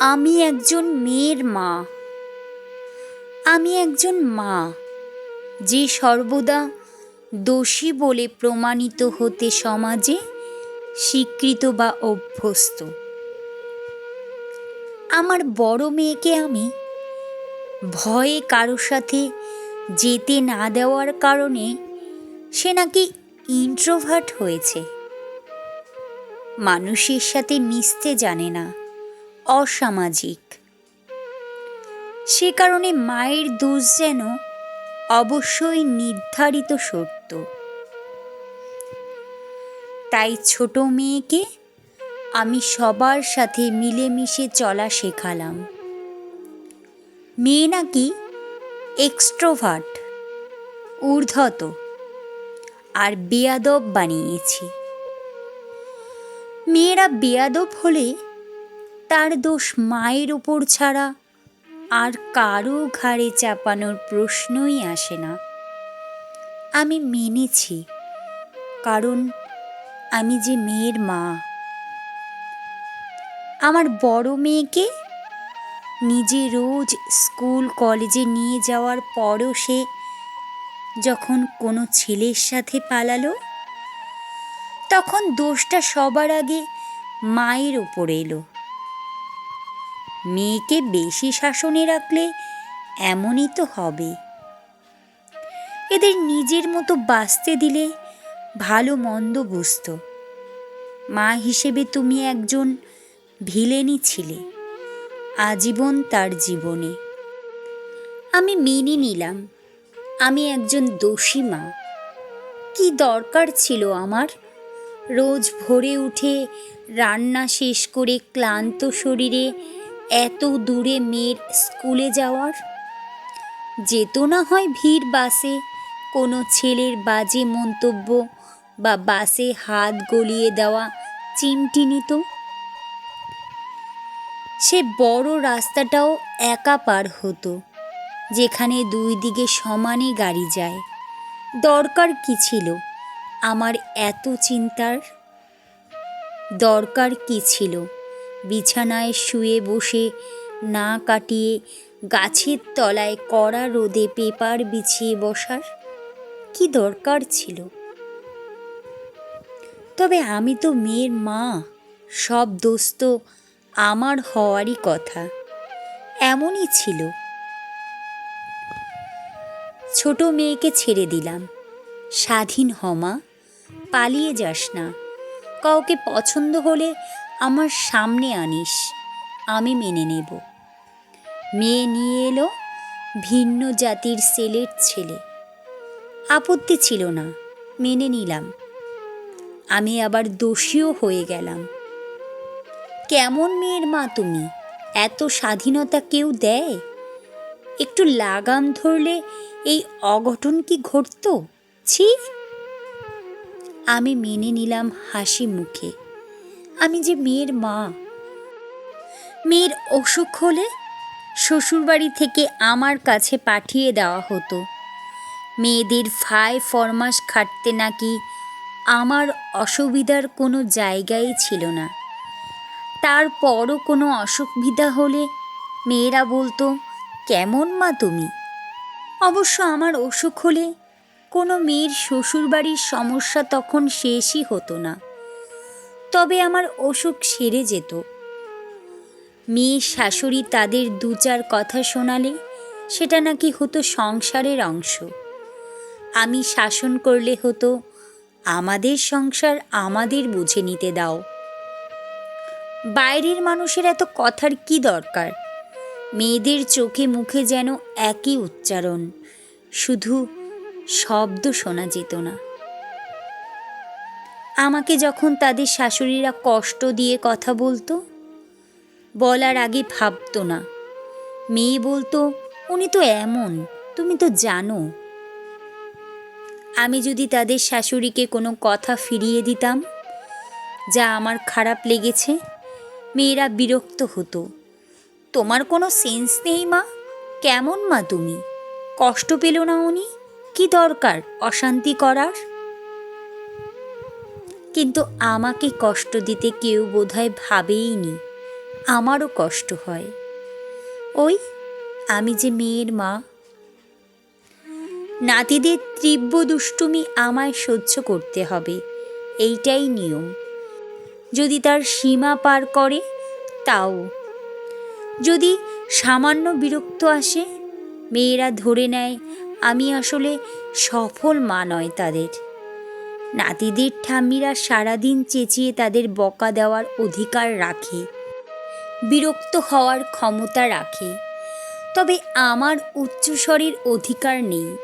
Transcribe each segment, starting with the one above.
আমি একজন মেয়ের মা। আমি একজন মা, যে সর্বদা দোষী বলে প্রমাণিত হতে সমাজে স্বীকৃত বা অভ্যস্ত। আমার বড় মেয়েকে আমি ভয়ে কারও সাথে যেতে না দেওয়ার কারণে সে নাকি ইন্ট্রোভার্ট হয়েছে। মানুষের সাথে মিশতে জানে না। অসামাজিক। সে কারণে মায়ের দোষ যেন অবশ্যই নির্ধারিত সত্য তাই ছোট মেয়েকে আমি সবার সাথে মিলেমিশে চলা শেখালাম। মেয়ে নাকি এক্সট্রোভার্ট, ঊর্ধ্বত আর বেয়াদব বানিয়েছি। মেয়েরা বেয়াদব হলে তার দোষ মায়ের ওপর ছাড়া আর কারও ঘাড়ে চাপানোর প্রশ্নই আসে না। আমি মেনেছি, কারণ আমি যে মেয়ের মা। আমার বড় মেয়েকে নিজে রোজ স্কুল, কলেজে নিয়ে যাওয়ার পরও সে যখন কোনো ছেলের সাথে পালালো, তখন দোষটা সবার আগে মায়ের ওপর এলো। মেয়েকে বেশি শাসনে রাখলে এমনই তো হবে। এদের নিজের মতো বাঁচতে দিলে ভালো মন্দ বুঝত। মা হিসেবে তুমি একজন ভিলেনই ছিলে, আজীবন তার জীবনে। আমি মেনে নিলাম, আমি একজন দোষী মা। কি দরকার ছিল আমার? রোজ ভোরে উঠে রান্না শেষ করে ক্লান্ত শরীরে এত দূরে মেয়ের স্কুলে যাওয়ার? যেত না হয় ভিড় বাসে, কোনো ছেলের বাজে মন্তব্য বা বাসে হাত গলিয়ে দেওয়া চিমটি নিত সে বড় রাস্তাটাও একা পার হতো, যেখানে দুই দিকে সমানে গাড়ি যায়। দরকার কি ছিল? আমার এত চিন্তার দরকার কি ছিল? বিছানায় শুয়ে বসে না কাটিয়ে গাছের তলায় কড়া রোদে পেপার বিছিয়ে বসার কি দরকার ছিল? তবে আমি তো মেয়ের মা, সব দোস্ত আমার হওয়ারই কথা। এমনই ছিল। ছোট মেয়েকে ছেড়ে দিলাম। স্বাধীন হমা পালিয়ে যাস না। কাউকে পছন্দ হলে আমার সামনে আনিস, আমি মেনে নেব। মেয়ে নিয়ে এলো ভিন্ন জাতির সেলের ছেলে। আপত্তি ছিল না, মেনে নিলাম। আমি আবার দোষীও হয়ে গেলাম। কেমন মেয়ের মা তুমি? এত স্বাধীনতা কেউ দেয়? একটু লাগাম ধরলে এই অঘটন কি ঘটত? ছি! আমি মেনে নিলাম হাসি মুখে। আমি যে মেয়ের মা। মেয়ের অসুখ হলে শ্বশুরবাড়ি থেকে আমার কাছে পাঠিয়ে দেওয়া হতো। মেয়েদের ফাই ফরমাস খাটতে নাকি আমার অসুবিধার কোনো জায়গাই ছিল না। তারপরও কোনো অসুবিধা হলে মেয়েরা বলতো, কেমন মা তুমি? অবশ্য আমার অসুখ হলে কোনো মেয়ের শ্বশুরবাড়ির সমস্যা তখন শেষই হতো না। তবে আমার অসুখ সেরে যেত। মেয়ে, শাশুড়ি তাদের দু চার কথা শোনালে সেটা নাকি হতো সংসারের অংশ। আমি শাসন করলে হতো, আমাদের সংসার আমাদের বুঝে নিতে দাও। বাইরের মানুষের এত কথার কি দরকার? মেয়েদের চোখে মুখে যেন একই উচ্চারণ, শুধু শব্দ শোনা যেত না। আমাকে যখন তাদের শাশুড়িরা কষ্ট দিয়ে কথা বলতো, বলার আগে ভাবতো না। মেয়ে বলতো, উনি তো এমন, তুমি তো জানো। আমি যদি তাদের শাশুড়িকে কোনো কথা ফিরিয়ে দিতাম, যা আমার খারাপ লেগেছে, মেয়েরা বিরক্ত হতো। তোমার কোনো সেন্স নেই, মা। কেমন মা তুমি? কষ্ট পেল না উনি? কি দরকার অশান্তি করার? কিন্তু আমাকে কষ্ট দিতে কেউ বোধহয় ভাবেইনি। আমারও কষ্ট হয়। ওই, আমি যে মেয়ের মা। নাতিদের তীব্র দুষ্টুমি আমায় সহ্য করতে হবে। এইটাই নিয়ম। যদি তার সীমা পার করে, তাও। যদি সামান্য বিরক্ত আসে, মেয়েরা ধরে নেয়, আমি আসলে সফল মা নয় তাদের। নাতিদের ঠাম্মিরা সারাদিন চেঁচিয়ে তাদের বকা দেওয়ার অধিকার রাখে, বিরক্ত হওয়ার ক্ষমতা রাখে। তবে আমার উচ্চস্বরের অধিকার নেই।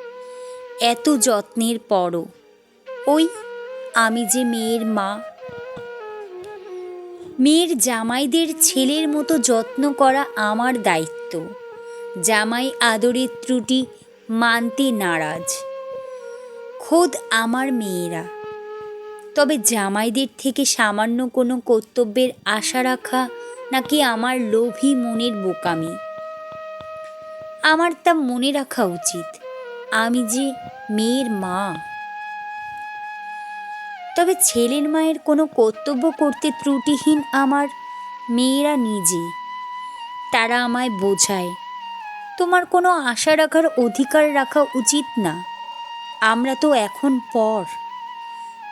এত যত্নের পরও। ওই, আমি যে মেয়ের মা। মেয়ের জামাইদের ছেলের মতো যত্ন করা আমার দায়িত্ব। জামাই আদরের ত্রুটি মানতে নারাজ। খোদ আমার মেয়েরা। তবে জামাইদের থেকে সামান্য কোনো কর্তব্যের আশা রাখা নাকি আমার লোভী মনের বোকামি? আমার তা মনে রাখা উচিত, আমি যে মেয়ের মা। তবে ছেলের মায়ের কোনো কর্তব্য করতে ত্রুটিহীন আমার মেয়েরা নিজে। তারা আমায় বোঝায়, তোমার কোনো আশা রাখার অধিকার রাখা উচিত না। আমরা তো এখন পর।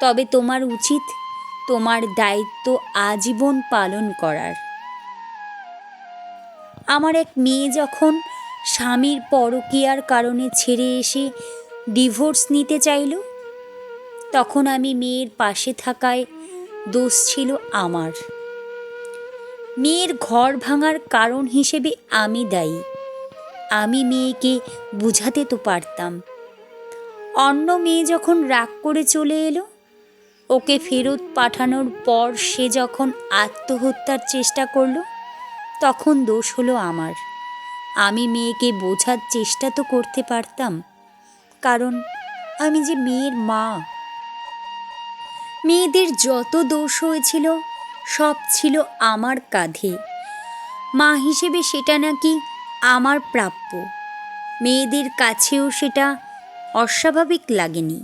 তবে তোমার উচিত তোমার দায়িত্ব আজীবন পালন করার। আমার এক মেয়ে যখন স্বামীর পরকীয়ার কারণে ছেড়ে এসে ডিভোর্স নিতে চাইল, তখন আমি মেয়ের পাশে থাকায় দোষ ছিল আমার। মেয়ের ঘর ভাঙার কারণ হিসেবে আমি দায়ী। আমি মেয়েকে বুঝাতে তো পারতাম। অন্য মেয়ে যখন রাগ করে চলে এলো, ওকে ফেরত পাঠানোর পর সে যখন আত্মহত্যার চেষ্টা করল, তখন দোষ হলো আমার। আমি মেয়েকে বোঝার চেষ্টা তো করতে পারতাম, কারণ আমি যে মেয়ের মা। মেয়েদের যত দোষ হয়েছিল, সব ছিল আমার কাঁধে। মা হিসেবে সেটা নাকি আমার প্রাপ্য। মেয়েদের কাছেও সেটা অস্বাভাবিক লাগেনি।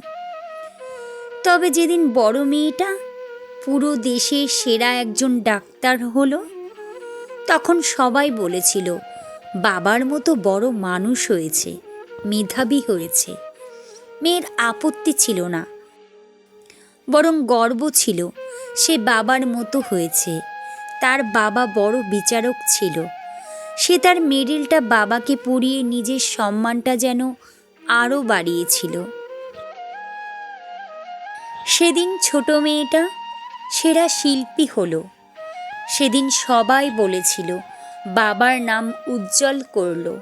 তবে যেদিন বড় মেয়েটা পুরো দেশের সেরা একজন ডাক্তার হলো, তখন সবাই বলেছিল, বাবার মতো বড় মানুষ হয়েছে, মেধাবী হয়েছে। মেয়ের আপত্তি ছিল না, বরং গর্ব ছিল, সে বাবার মতো হয়েছে, তার বাবা বড় বিচারক ছিল, সে তার মেডেলটা বাবাকে পরিয়ে নিজের সম্মানটা যেন আরও বাড়িয়েছিল। সেদিন ছোট মেয়েটা সেরা শিল্পী হলো। সেদিন সবাই বলেছিল, বাবার নাম উজ্জ্বল করল।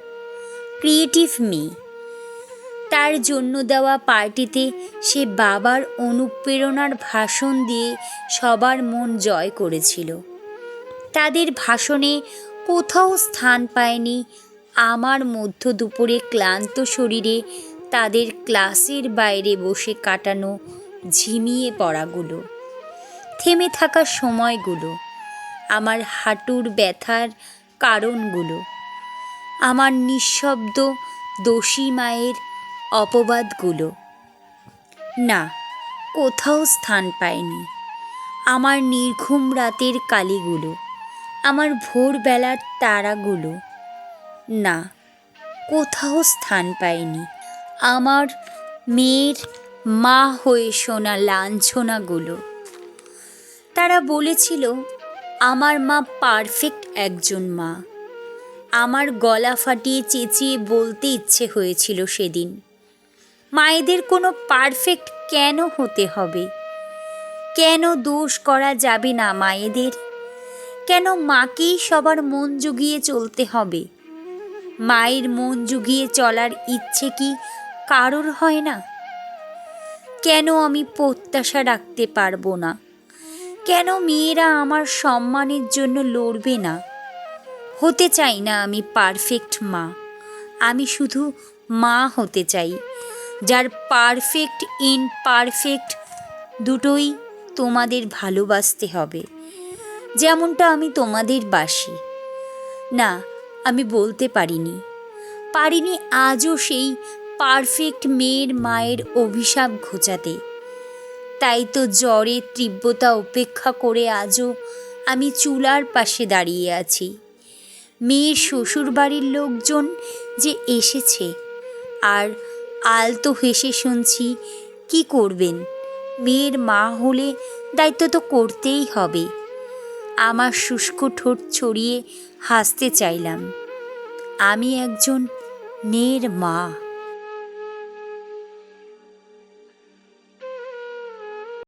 ক্রিয়েটিভ মেয়ে তার জন্য দেওয়া পার্টিতে সে বাবার অনুপ্রেরণার ভাষণ দিয়ে সবার মন জয় করেছিল। তাদের ভাষণে কোথাও স্থান পায়নি আমার মধ্য দুপুরে ক্লান্ত শরীরে তাদের ক্লাসের বাইরে বসে কাটানো ঝিমিয়ে পড়াগুলো, থেমে থাকা সময়গুলো, আমার হাঁটুর ব্যথার কারণগুলো, আমার নিঃশব্দ দোষী মায়ের অপবাদগুলো। না, কোথাও স্থান পায়নি আমার নির্ঘুম রাতের কালিগুলো, আমার ভোরবেলার তারাগুলো না, কোথাও স্থান পায়নি আমার মেয়ের মা হয়ে শোনা লাঞ্ছনাগুলো। তারা বলেছিল, আমার মা পারফেক্ট একজন মা। আমার গলা ফাটিয়ে চেঁচিয়ে বলতে ইচ্ছে হয়েছিল সেদিন, মায়েদের কোনো পারফেক্ট কেন হতে হবে? কেন দোষ করা যাবে না মায়েদের? কেন মাকেই সবার মন জুগিয়ে চলতে হবে? মায়ের মন জুগিয়ে চলার ইচ্ছে কি কারোর হয় না? কেন আমি প্রত্যাশা রাখতে পারব না? কেন মেয়েরা আমার সম্মানের জন্য লড়বে না? হতে চাই না আমি পারফেক্ট মা। আমি শুধু মা হতে চাই। যার পারফেক্ট ইন পারফেক্ট দুটোই তোমাদের ভালোবাসতে হবে। যেমনটা আমি তোমাদের বাসি। না আমি বলতে পারিনি। পারিনি আজও সেই পারফেক্ট মেয়ের মায়ের অভিশাপ ঘোচাতে। তাই তো জ্বরের তীব্রতা উপেক্ষা করে আজও আমি চুলার পাশে দাঁড়িয়ে আছি। মেয়ের শ্বশুর বাড়ির লোকজন যে এসেছে, আর আলতো হেসে শুনছি, কি করবেন? মেয়ের মা হলে দায়িত্ব তো করতেই হবে। আমার শুষ্ক ঠোঁট ছড়িয়ে হাসতে চাইলাম। আমি একজন মেয়ের মা।